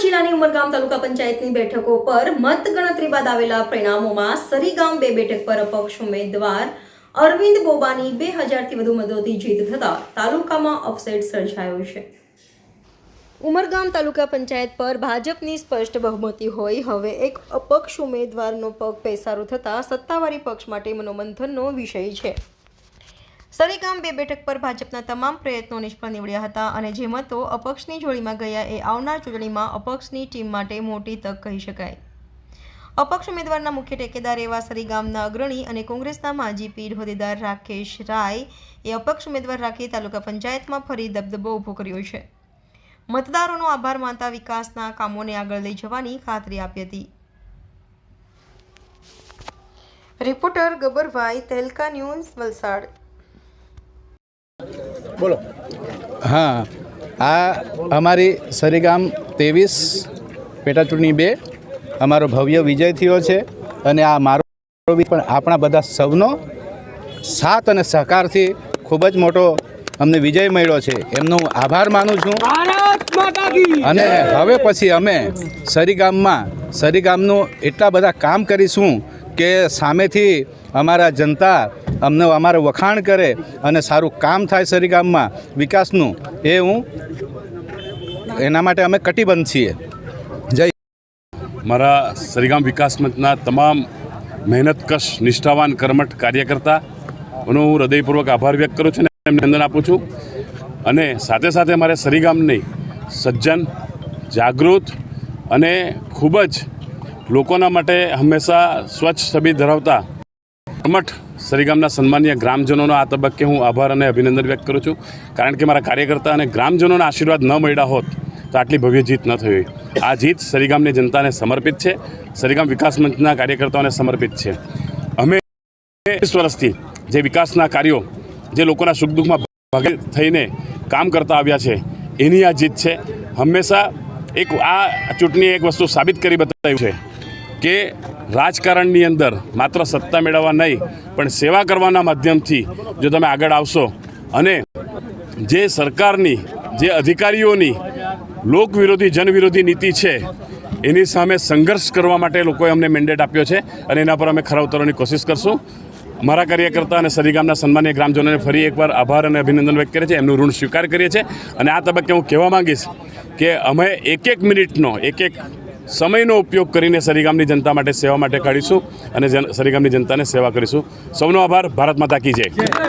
જિલ્લાની ઉમરગામ તાલુકા પંચાયતની બેઠકો પર મતગણતરી બાદ આવેલા પરિણામોમાં સરીગામ બે બેઠક પર અપક્ષ ઉમેદવાર અરવિંદ બોબાની બે હજારથી વધુ મતોથી જીત થતા તાલુકામાં અપસેટ સર્જાયો છે. ઉમરગામ તાલુકા પંચાયત પર ભાજપની સ્પષ્ટ બહુમતી હોય, હવે એક અપક્ષ ઉમેદવારનો પગ પેસારો થતાં સત્તાવારી પક્ષ માટે મનોમંથનનો વિષય છે. સરીગામ બે બેઠક પર ભાજપના તમામ પ્રયત્નો નિષ્ફળ નીવડ્યા હતા અને જે મતો અપક્ષની જોડીમાં ગયા એ આવનાર ચૂંટણીમાં અપક્ષની ટીમ માટે મોટી તક કહી શકાય. અપક્ષ ઉમેદવારના મુખ્ય ટેકેદાર એવા સરીગામના અગ્રણી અને કોંગ્રેસના માજી પીર હોદ્દેદાર રાકેશ રાય એ અપક્ષ ઉમેદવાર રાખી તાલુકા પંચાયતમાં ફરી દબદબો ઊભો કર્યો છે. મતદારોનો આભાર માનતા વિકાસના કામોને આગળ લઈ જવાની ખાતરી આપી હતી. Reporter Gabarbhai Telka news Valsad. બોલો. હા આ અમારી સરીગામ ત્રેવીસ પેટાચૂંટણી બે અમારો ભવ્ય વિજય થયો છે અને આ મારો બી પણ આપણા બધા સૌનો સાથ અને સહકારથી ખૂબ જ મોટો અમને વિજય મળ્યો છે. એમનો હું આભાર માનું છું. અને હવે પછી અમે સરીગામમાં સરીગામનું એટલા બધા કામ કરીશું કે સામેથી અમારા જનતા અમને અમારે વખાણ કરે અને સારું કામ થાય સરીગામમાં વિકાસનું, એ હું એના માટે અમે કટિબંધ છીએ. જય મારા સરીગામ વિકાસ મંચના તમામ મહેનતકશ નિષ્ઠાવાન કર્મઠ કાર્યકર્તાનો હું હૃદયપૂર્વક આભાર વ્યક્ત કરું છું અને એમને આપું છું. અને સાથે સાથે મારે સરીગામની સજ્જન, જાગૃત અને ખૂબ જ લોકોના માટે હંમેશા સ્વચ્છ છબી ધરાવતા, કર્મઠ સરીગામના સન્માનીય ગ્રામજનોનો આ તબક્કે હું આભાર અને અભિનંદન વ્યક્ત કરું છું. કારણ કે મારા કાર્યકર્તા અને ગ્રામજનોના આશીર્વાદ ન મળ્યા હોત, તો આટલી ભવ્ય જીત ન થઈ. હોય આ જીત સરીગામની જનતાને સમર્પિત છે. સરીગામ વિકાસ મંચના કાર્યકર્તાઓને સમર્પિત છે. અમે વીસ વર્ષથી જે વિકાસના કાર્યો, જે લોકોના સુખ દુઃખમાં ભાગે થઈને કામ કરતા આવ્યા છે, એની આ જીત છે. હંમેશા એક આ ચૂંટણીએ એક વસ્તુ સાબિત કરી બતાવ્યું છે. કે રાજકારણની અંદર માત્ર સત્તા મેળવવા નહીં, પણ સેવા કરવાના માધ્યમથી જો તમે આગળ આવશો અને જે સરકારની, જે અધિકારીઓની લોક વિરોધી જન વિરોધી નીતિ છે, એની સામે સંઘર્ષ કરવા માટે લોકોએ અમને મેન્ડેટ આપ્યો છે અને એના પર અમે ખરા ઉતરવાની કોશિશ કરશું. મારા કાર્યકર્તા અને સરીગામના સન્માનીય ગ્રામજનોને ફરી એકવાર આભાર અને અભિનંદન વ્યક્ત કરે છે એમનું ઋણ સ્વીકાર કરીએ છીએ. અને આ તબક્કે હું કહેવા માંગીશ કે અમે એક એક મિનિટનો એક એક સમયનો ઉપયોગ કરીને સરીગામની જનતા માટે સેવા માટે કાઢીશું અને સરીગામની જનતાને સેવા કરીશું. સૌનો આભાર. ભારત માતા કી જય.